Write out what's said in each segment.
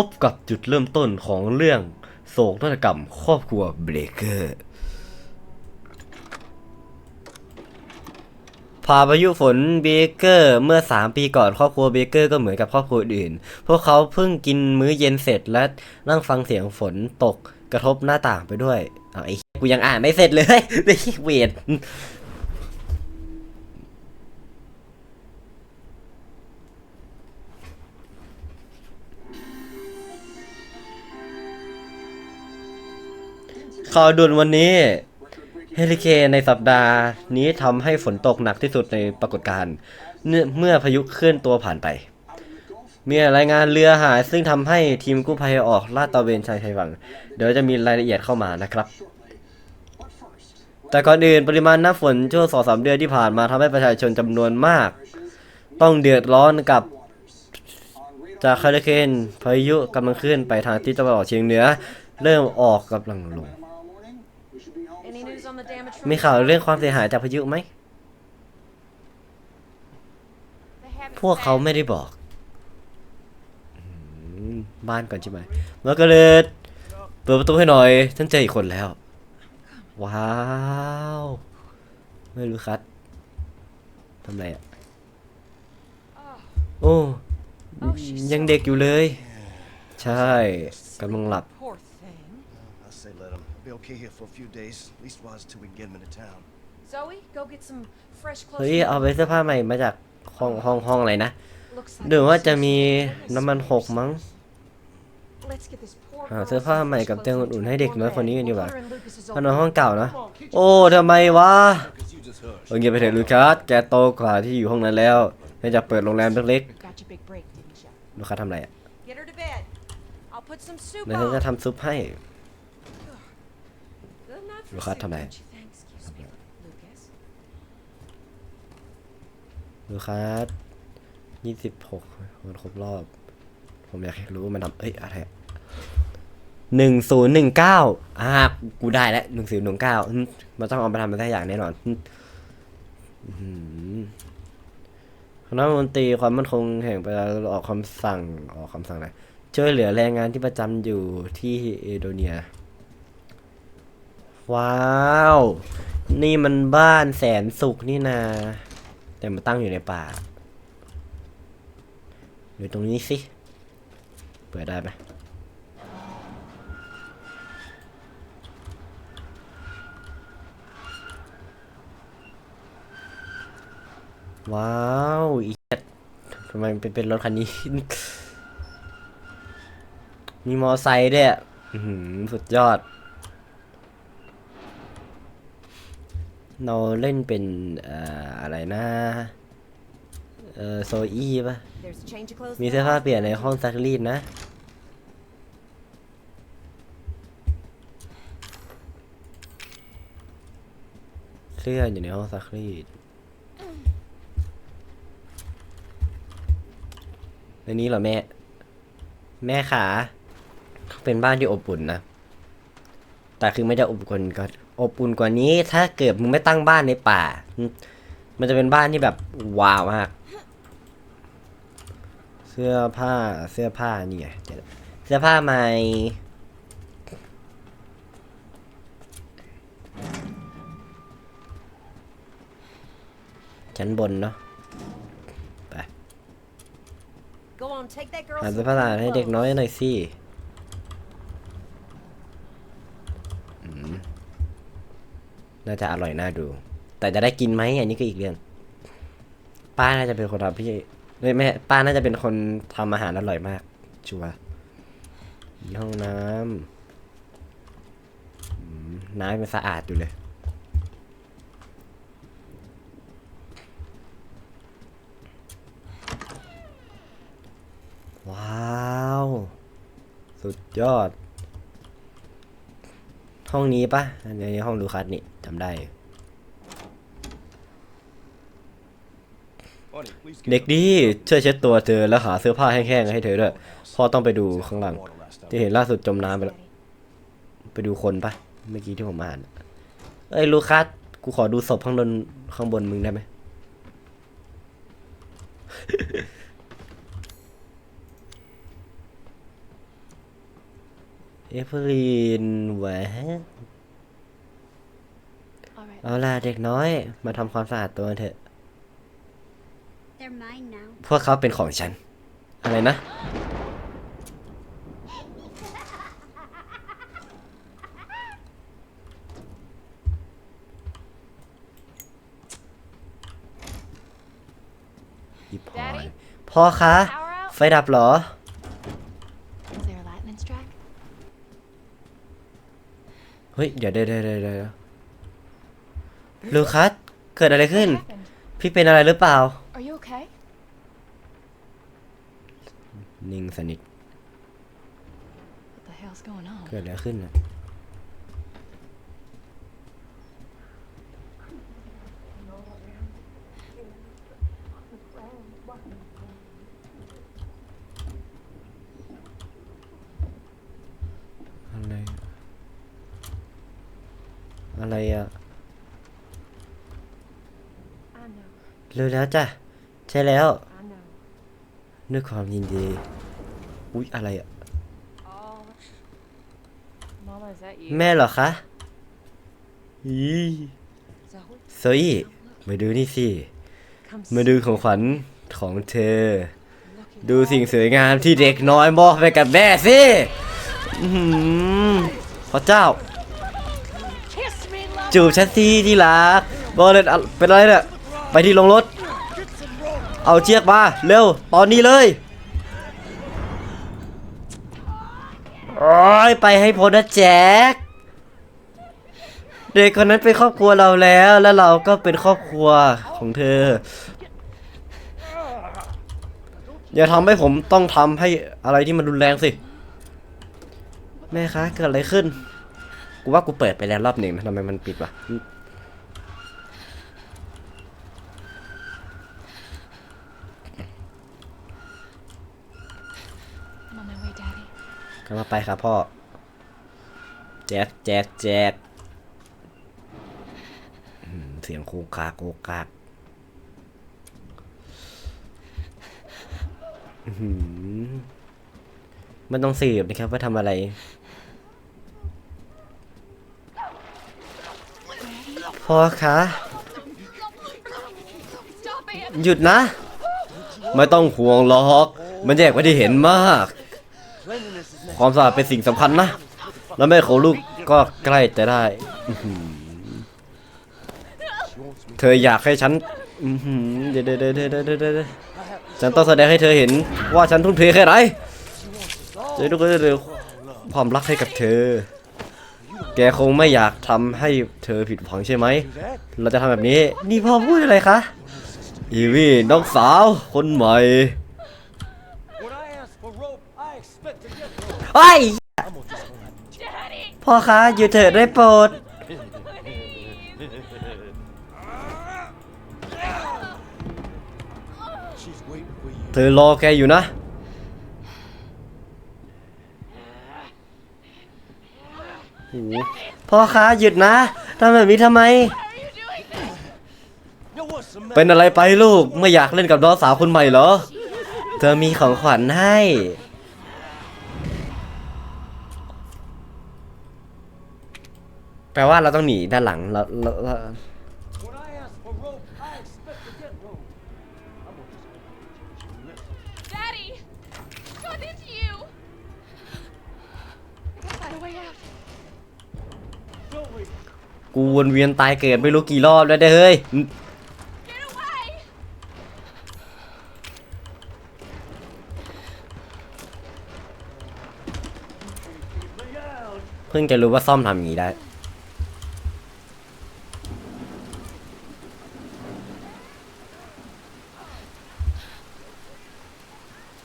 พบกับจุดเริ่มต้นของเรื่องโศกนาฏกรรมครอบครัวเบรเกอร์พาพายุฝนเบเกอร์เมื่อ 3 ปีก่อนครอบครัวเบเกอร์ก็เหมือนกับครอบครัวอื่น พวกเขาเพิ่งกินมื้อเย็นเสร็จและนั่งฟังเสียงฝนตกกระทบหน้าต่างไปด้วยเอไอ้กูยังอ่านไม่เสร็จเลยไอ้เวท ข่าวด่วนวันนี้เฮลิเคนในสัปดาห์นี้ทำให้ฝนตกหนักที่สุดในปรากฏการณ์เมื่อพายุเคลื่อนตัวผ่านไป มีรายงานเรือหายซึ่งทำให้ทีมกู้ภัยออกลาดตระเวนชายชายฝั่งเดี๋ยวจะมีรายละเอียดเข้ามานะครับ แต่ก่อนอื่นปริมาณน้ำฝนช่วงสองสามเดือนที่ผ่านมาทำให้ประชาชนจำนวนมาก ต้องเดือดร้อนกับจากเฮลิเคนพายุกำลังเคลื่อนไปทางทิศตะวันออกเฉียงเหนือ เริ่มออกกำลังลง Any news on the damage มี from ข่าวเรื่องความเสียหายจากพายุไหม They haven't พวกเขา said. ไม่ได้บอกอืมบ้านก่อนใช่ไหมมาร์กาเร็ตเปิดประตูให้หน่อย ฉันเจออีกคนแล้ว ว้าว ไม่รู้คัดทำไรอะ โอ้ Oh, she's ยัง so เด็กอยู่เลย ใช่กำลังหลับ Poor thing. I say let him. He'll be okay here for a few days, at least while till we can get him into town. Zoe, go get some fresh clothes. เฮ้ย from เอา the ไปเสื้อผ้าใหม่มาจากห้องห้องห้องอะไรนะ Looks like หรือว่า there's จะ some มี illness น้ำมันหกมั้ง Let's get this poor หา girl เสื้อผ้า some ใหม่ fresh กับเตียง clothes อุ่น into ๆให้ a เด็ก warm น้อยคน bed. นี้กันดีกว่า We'll put her in Lucas's ถ้านอน old ห้อง bed. เก่านะ โอ้ทำไมวะเออเงียบไปเถอะลูคัสแกโตกว่าที่อยู่ห้องนั้นแล้วแกจะเปิดโรงแรมเล็ก Got your big break, didn't you? ๆ ลูคัสทำอะไรอะ Get her to bed. I'll put some soup เดี๋ยวฉันจะ on. ทำซุปให้ Good night for Lucas, soup, ทำอะไรลูคัสยี่สิบหกวันครบรอบ ผมอยากรู้มันทำเอ้ยอะไรหนึ่งศูนย์หนึ่งเก้าอ่ากูได้แล้วหนึ่งศูนย์หนึ่งเก้ามันต้องเอาไปทำอะไรสักอย่างแน่นอนหือคณะมนตรีความมั่นคงแห่งประชาชนออกคำสั่งออกคำสั่งอะไรช่วยเหลือแรงงานที่ประจำอยู่ที่เอโดเนีย ว้าว นี่มันบ้านแสนสุขนี่นา แต่มันตั้งอยู่ในป่า อยู่ตรงนี้สิ เปิดได้ไหมว้าวอีเจ็ดทำไมเป็นเป็นรถคันนี้ มีมอไซค์ด้วยสุดยอด เราเล่นเป็นเอ่ออะไรนะเอ่อโซอี้ป่ะ There's a change of clothes. มี in the เสื้อผ้า house. เปลี่ยนในห้องซักรีดนะเสื้ออยู่ในห้องซักรีดในนี้เหรอแม่ แม่ขาเป็นบ้านที่อบอุ่นนะ แต่คือไม่ได้อบอุ่นก็ อบอุ่นกว่านี้ ถ้าเกิดมึงไม่ตั้งบ้านในป่า มันจะเป็นบ้านที่แบบว้าวมาก เสื้อผ้าเสื้อผ้านี่ไงเดี๋ยวเสื้อผ้าใหม่ชั้นบนเนาะ Go on, take that girl หา some เสื้อผ้าหลานให้เด็กน้อยหน่อยสิอืม น่าจะอร่อยน่าดู แต่จะได้กินไหมอันนี้ก็อีกเรื่อง ป้าน่าจะเป็นคนทำพี่ไม่ไม่ป้าน่าจะเป็นคนทำอาหารอร่อยมาก ชัวร์มีห้องน้ำอืมน้ำมันสะอาดอยู่เลย ว้าว สุดยอด ห้องนี้ปะอันนี้ห้องลูคัสนี่จำได้ เด็กดีช่วยเช็ดตัวเธอแล้วหาเสื้อผ้าแห้งๆให้เธอด้วยพ่อต้องไปดูข้างหลัง ที่เห็นล่าสุดจมน้ำไปแล้ว ไปดูคนปะเมื่อกี้ที่ผมอ่าน เอ้ยลูคัสกูขอดูศพข้างบนข้างบนมึงได้ไหม เอฟเฟอรีนแหวน All right. เอาล่ะเด็กน้อย มาทำความสะอาดตัวเถอะ They're mine now. พวกเขาเป็นของฉัน อะไรนะอีพอยพ่อคะ Power out. ไฟดับเหรอ Is there a lightning strike? เฮ้ยเดี๋ยวเดี๋ยวเดี๋ยวเดี๋ยวเดี๋ยวลูคัส เกิดอะไรขึ้น happened? พี่เป็นอะไรหรือเปล่า Are you okay? นิ่งสนิท What the hell's going on? เกิดอะไรขึ้นอะ อะไรอะ I know. รู้แล้วจ้ะ ใช่แล้ว I know. ด้วยความยินดี อุ๊ย อะไรอะ Oh. Mama, is that you? แม่เหรอคะอี Zoe, โซอี้มาดูนี่สิ come มา see. ดูของขวัญของเธอ Look at ดูสิ่งสวยงามที่เด็กน้อยมอบให้กับแม่สิอื้อหือพระเจ้า Kiss me, love. จูบฉันสิที่รักบอลเลยอะเป็นอะไรเนี่ยไปที่ลงรถ เอาเชือกมาเร็วตอนนี้เลยโอ้ยไปให้พ้นนะแจ็คเด็กคนนั้นเป็นครอบครัวเราแล้ว แล้วเราก็เป็นครอบครัวของเธอ อย่าทำให้ผมต้องทำให้อะไรที่มันรุนแรงสิ แม่คะเกิดอะไรขึ้น กูว่ากูเปิดไปแล้วรอบหนึ่งนะทำไมมันปิดวะ I'm on my way, Daddy. กำลังไปครับพ่อ แจ็คแจ็คแจ็คอืมเสียงโคกคากโคกคากอื้อหือมันต้องสืบนะครับว่าทำอะไร พ่อคะ Stop it. หยุดนะ ไม่ต้องห่วงหรอก มันแยกไม่ได้เห็นมาก Cleanliness is ความสะอาดเป็นสิ่งสำคัญนะ แล้วแม่ของลูกก็ใกล้จะได้อื้อหือเธออยากให้ฉันอื้อหือเดี๋ยวเดี๋ยวเดี๋ยวเดี๋ยวเดี๋ยวเดี๋ยวฉันต้องแสดงให้เธอเห็นว่าฉันทุ่มเทแค่ไหนเดี๋ยวทุกคนจะเดี๋ยวความรักให้กับเธอ แกคงไม่อยากทำให้เธอผิดหวังใช่ไหม เราจะทำแบบนี้ นี่พ่อพูดอะไรคะ อีวี่น้องสาวคนใหม่ไอ้พ่อคะหยุดเถิดได้โปรด เธอรอแกอยู่นะ โอ้โห พ่อคะหยุดนะทำแบบนี้ทำไม เป็นอะไรไปลูกไม่อยากเล่นกับน้องสาวคนใหม่เหรอ เธอมีของขวัญให้ แปลว่าเราต้องหนีด้านหลังเราเราเรา When I ask for rope, I expect to get rope. I'm gonna just gonna have to listen. Daddy. God, it's you. I gotta find a way out. Zoe, กูวนเวียนตายเกิดไม่รู้กี่รอบแล้วเด้เฮ้ยเพิ่งจะรู้ว่าซ่อมทำอย่างนี้ได้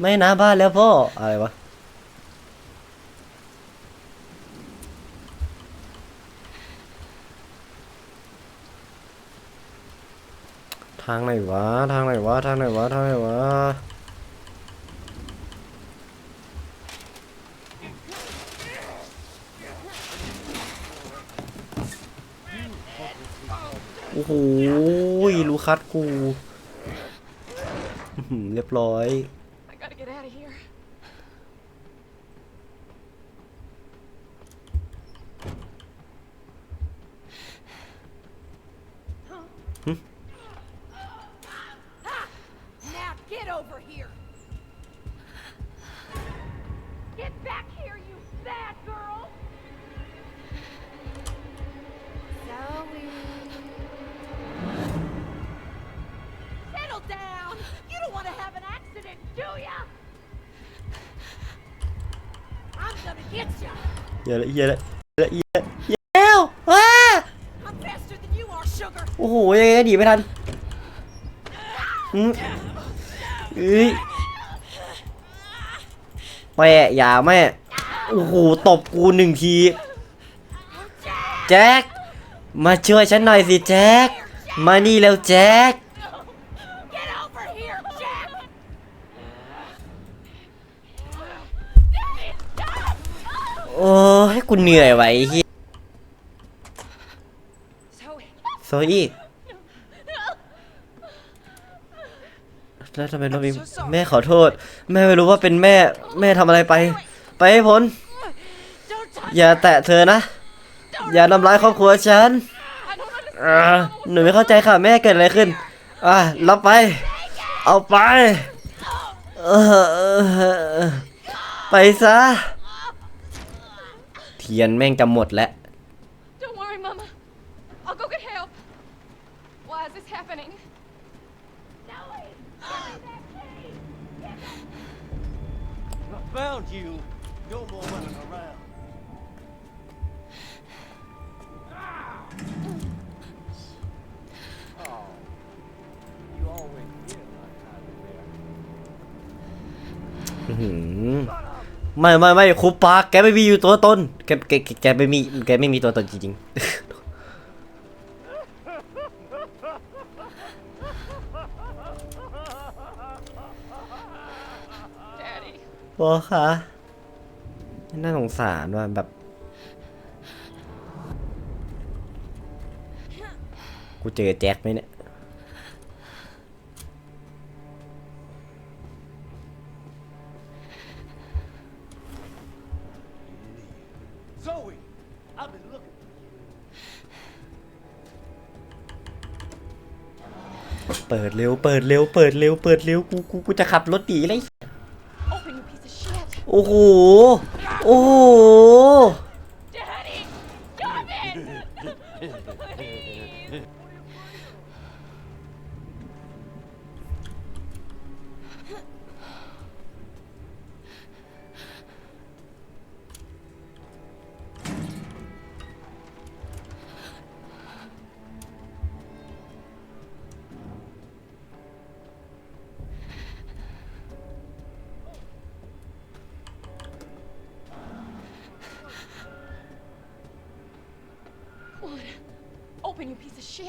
ไม่นะบ้านแล้วพ่ออะไรวะ ทางไหนวะ ทางไหนวะ ทางไหนวะ ทางไหนวะ โอ้โหลูคัสกู เรียบร้อยหึ เหี้ยอะเหี้ยอะเหี้ยอะเหี้ยอะเหี้ยแล้วว้า I'm faster than you are, sugar. โอ้โหยังไงก็หนีไม่ทันอืมเอ้ยแม่อย่าแม่โอ้โหตบกูหนึ่งที แจ็ค มาช่วยฉันหน่อยสิแจ็ค มานี่เร็วแจ็ค Get over here, Jack. Daddy, stop. โอ้ยกูเหนื่อยไว้เฮีย Zoe, โซอี้แล้วทำไมเรามีแม่ขอโทษ แม่ไม่รู้ว่าเป็นแม่แม่ทำอะไรไป ไปให้พ้น Don't touch อย่าแตะเธอนะ อย่าทำร้ายครอบครัวฉัน I don't understand. อ่าหนูไม่เข้าใจค่ะแม่เกิดอะไรขึ้น อะรับไป เอาไปเออเออไปซะเทียนแม่งจะหมดแล้ว Don't worry, Mama. I'll go get help. Why is this happening? Nellie! Give me that key! I found you. No more running around. Oh, you always get my kind of there. อื้อหือ ไม่ไม่ไม่ครูปาร์คแกไม่มีอยู่ตัวตนแกแกแกแกไม่มีแกไม่มีตัวตนจริง Daddy. ๆพ่อคะน่าสงสารว่ะแบบ กูเจอแจ็คไหมเนี่ย เปิดเร็วเปิดเร็วเปิดเร็วเปิดเร็วกูกูกูจะขับรถหนีเลย Open, you piece of shit. โอ้โหโอ้โห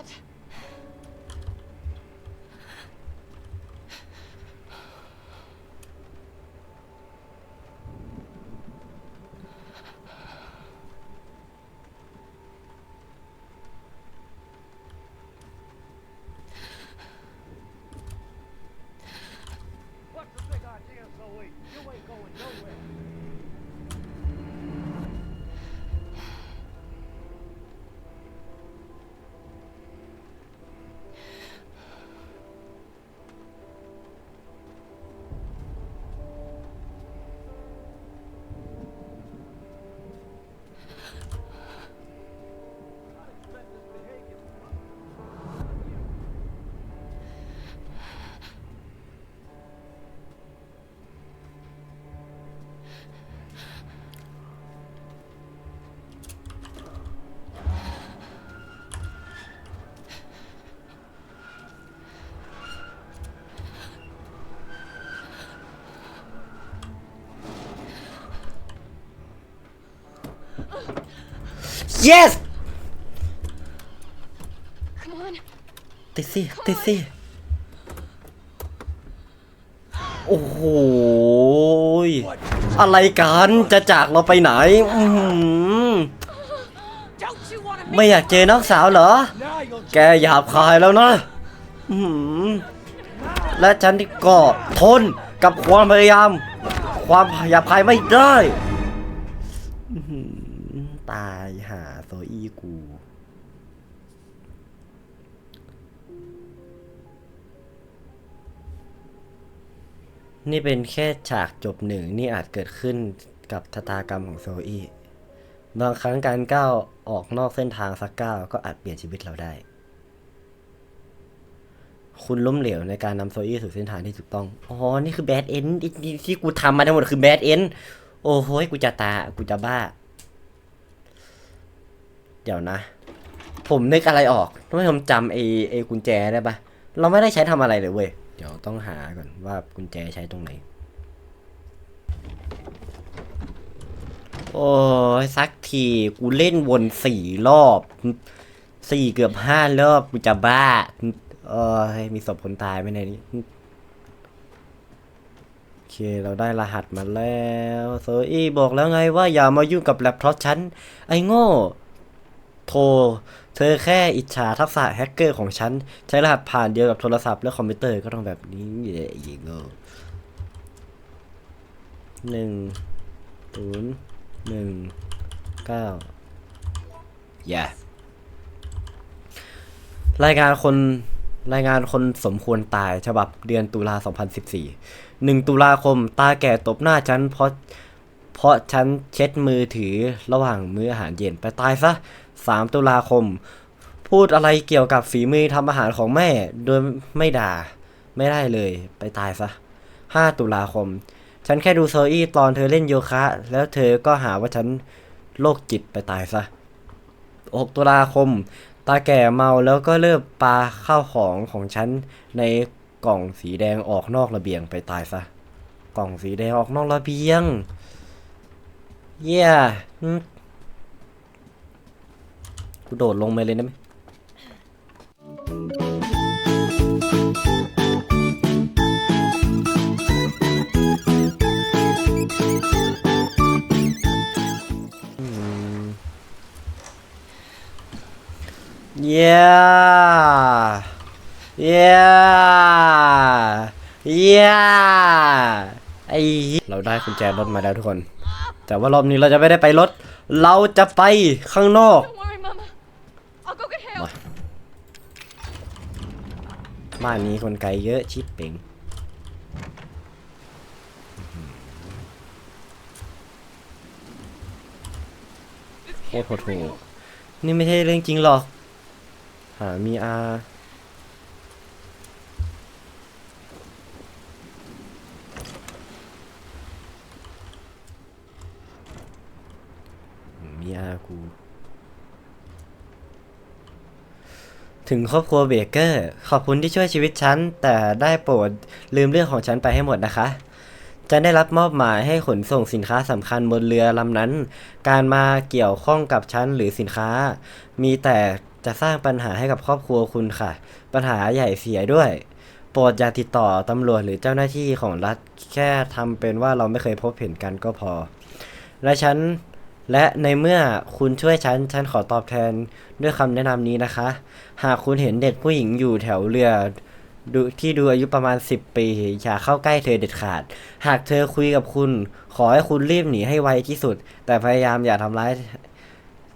head. Yes Come on. ติดสิติดสิโอ้โหยอะไรกัน จะจากเราไปไหน อื้อหือ Don't you want to ไม่อยากเจอน้องสาวเหรอ Now you'll แกหยาบคายแล้วนะอื้อหือและฉันก็ทนกับความพยายาม ความหยาบคายไม่ได้อื้อหือตายหาโซอี้กู นี่เป็นแค่ฉากจบหนึ่งนี่อาจเกิดขึ้นกับชะตากรรมของโซอี้บางครั้งการก้าวออกนอกเส้นทางสักก้าวก็อาจเปลี่ยนชีวิตเราได้ คุณล้มเหลวในการนำโซอี้สู่เส้นทางที่ถูกต้อง อ๋อ นี่คือแบดเอนที่กูทำมาทั้งหมดคือแบดเอนโอ้โหกูจะตา กูจะบ้า เดี๋ยวนะ ผมนึกอะไรออกท่านผู้ชมจำไอ้ไอ้กุญแจได้ปะเราไม่ได้ใช้ทำอะไรเลยเว้ย เดี๋ยวต้องหาก่อนว่ากุญแจใช้ตรงไหน โอ้ยสักทีกูเล่นวนสี่รอบสี่เกือบห้ารอบกูจะบ้าเออมีศพคนตายไหมในนี้โอเค เราได้รหัสมาแล้ว โซอี้บอกแล้วไงว่าอย่ามายุ่งกับแล็ปท็อปฉัน ไอ้โง่ โทร เธอแค่อิจฉาทักษะแฮกเกอร์ของฉัน ใช้รหัสผ่านเดียวกับโทรศัพท์และคอมพิวเตอร์ก็ต้องแบบนี้เย่ยิงโง่หนึ่งศูนย์หนึ่งเก้าอย่ารายงานคนรายงานคนสมควรตายฉบับเดือนตุลา 2014 1 ตุลาคม ตาแก่ตบหน้าฉันเพราะเพราะฉันเช็ดมือถือระหว่างมื้ออาหารเย็นไปตายซะ 3 ตุลาคม พูดอะไรเกี่ยวกับฝีมือทำอาหารของแม่ โดยไม่ด่า ไม่ได้เลย ไปตายซะ 5 ตุลาคม ฉันแค่ดูโซอี้ตอนเธอเล่นโยคะ แล้วเธอก็หาว่าฉันโรคจิตไปตายซะ 6 ตุลาคม ตาแก่เมาแล้วก็เลิกปาข้าวของของฉันในกล่องสีแดงออกนอกระเบียงไปตายซะ กล่องสีแดงออกนอกระเบียง เย่ yeah. กูโดดลงไปเลยได้ไหมอืมเย้เย้เย้ไอเราได้กุญแจรถมาแล้วทุกคน แต่ว่ารอบนี้เราจะไม่ได้ไปรถ เราจะไปข้างนอก Don't worry, Mama. I'll go get help. บ้านนี้คนไกลเยอะชิปเป่งโคตรโหดหูนี่ไม่ใช่เรื่องจริงหรอก หา มีอามีอากู ถึงครอบครัวเบเกอร์ ขอบคุณที่ช่วยชีวิตฉัน แต่ได้โปรดลืมเรื่องของฉันไปให้หมดนะคะ จะได้รับมอบหมายให้ขนส่งสินค้าสำคัญบนเรือลำนั้น การมาเกี่ยวข้องกับฉันหรือสินค้า มีแต่จะสร้างปัญหาให้กับครอบครัวคุณค่ะ ปัญหาใหญ่เสียด้วย โปรดอย่าติดต่อตำรวจหรือเจ้าหน้าที่ของรัฐแค่ทำเป็นว่าเราไม่เคยพบเห็นกันก็พอ และฉัน และในเมื่อคุณช่วยฉัน ฉันขอตอบแทนด้วยคำแนะนำนี้นะคะ หากคุณเห็นเด็กผู้หญิงอยู่แถวเรือดูที่ดูอายุประมาณ 10 ปี อย่าเข้าใกล้เธอเด็ดขาด หากเธอคุยกับคุณ ขอให้คุณรีบหนีให้ไวที่สุด แต่พยายามอย่าทำร้าย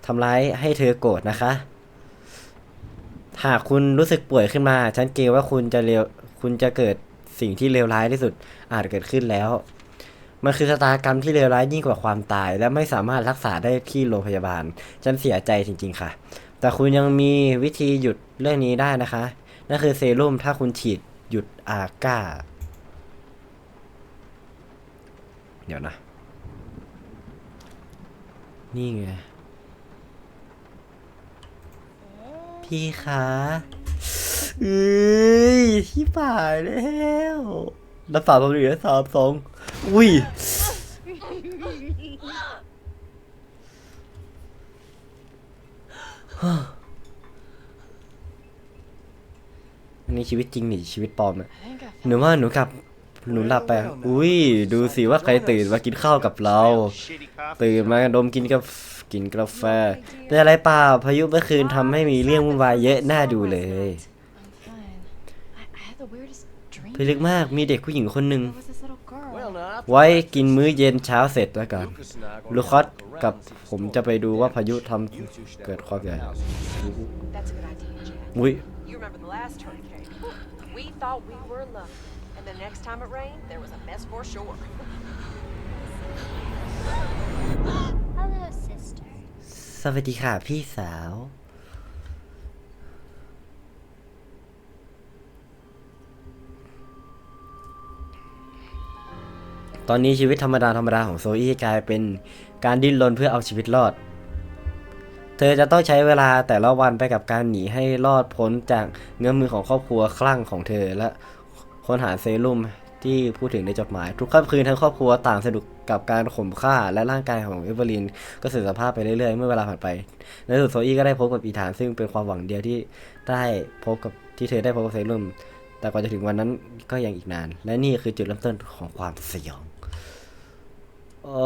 ทำร้ายให้เธอโกรธนะคะ หากคุณรู้สึกป่วยขึ้นมา ฉันเกรงว่าคุณจะเลวคุณจะเกิดสิ่งที่เลวร้ายที่สุดอาจเกิดขึ้นแล้ว มันคือชะตากรรมที่เลวร้ายยิ่งกว่าความตาย และไม่สามารถรักษาได้ที่โรงพยาบาล ฉันเสียใจจริง ๆ ค่ะ แต่คุณยังมีวิธีหยุดเรื่องนี้ได้นะคะ นั่นคือเซรุ่มถ้าคุณฉีดหยุดอาก้า เดี๋ยวนะ นี่ไง พี่คะเอ้ยที่ป่ายแล้วรักษาตัวเหลือสามสอง อุ้ย อันนี้ชีวิตจริงนี่ชีวิตปลอมอะ I think I หนูว่าหนูกลับหนูหลับไป อุ้ย ดูสิว่าใครตื่นมากินข้าวกับเรา Shitty coffee. ตื่นมาดมกินกาแฟกินกาแฟเป็นอะไรเปล่าพายุเมื่อคืนทำให้มีเรื่องวุ่นวายเยอะน่าดูเลย I'm fine. I, I had the weirdest dream. พิลึกมากมีเด็กผู้หญิงคนหนึ่ง ไว้ that, กินมื้อเย็นเช้าเสร็จแล้วกัน Lucas and I are gonna ลูคอส walk กับ around and see ผม the จะไปดูว่า story. พายุท You two should ำเกิด have ความ a ใหญ่ house. That's a good idea, Jack. อุ้ย You remember the last hurricane? We thought we were lucky. And the next time it rained, there was a mess for sure. Hello, sister. สวัสดีค่ะพี่สาว ตอนนี้ชีวิตธรรมดาธรรมดาของโซอี้กลายเป็นการดิ้นรนเพื่อเอาชีวิตรอด เธอจะต้องใช้เวลาแต่ละวันไปกับการหนีให้รอดพ้นจากเงื้อมมือของครอบครัวคลั่งของเธอและค้นหาเซรุ่มที่พูดถึงในจดหมาย ทุกค่ำคืนทั้งครอบครัวต่างสนุกกับการข่มฆ่าและร่างกายของเอเวอร์ลินก็เสื่อมสภาพไปเรื่อยๆ เมื่อเวลาผ่านไป ในที่สุดโซอี้ก็ได้พบกับอีธานซึ่งเป็นความหวังเดียวที่ได้พบกับที่เธอได้พบกับเซรุ่มแต่กว่าจะถึงวันนั้นก็ยังอีกนาน และนี่คือจุดเริ่มต้นของความสยอง โอ้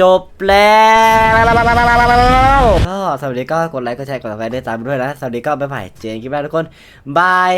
จบแล้วก็สวัสดีก็กดไลค์กดแชร์กดติดตามด้วยนะ สวัสดีก็บ๊ายบายเจนกินแม่ทุกคน บาย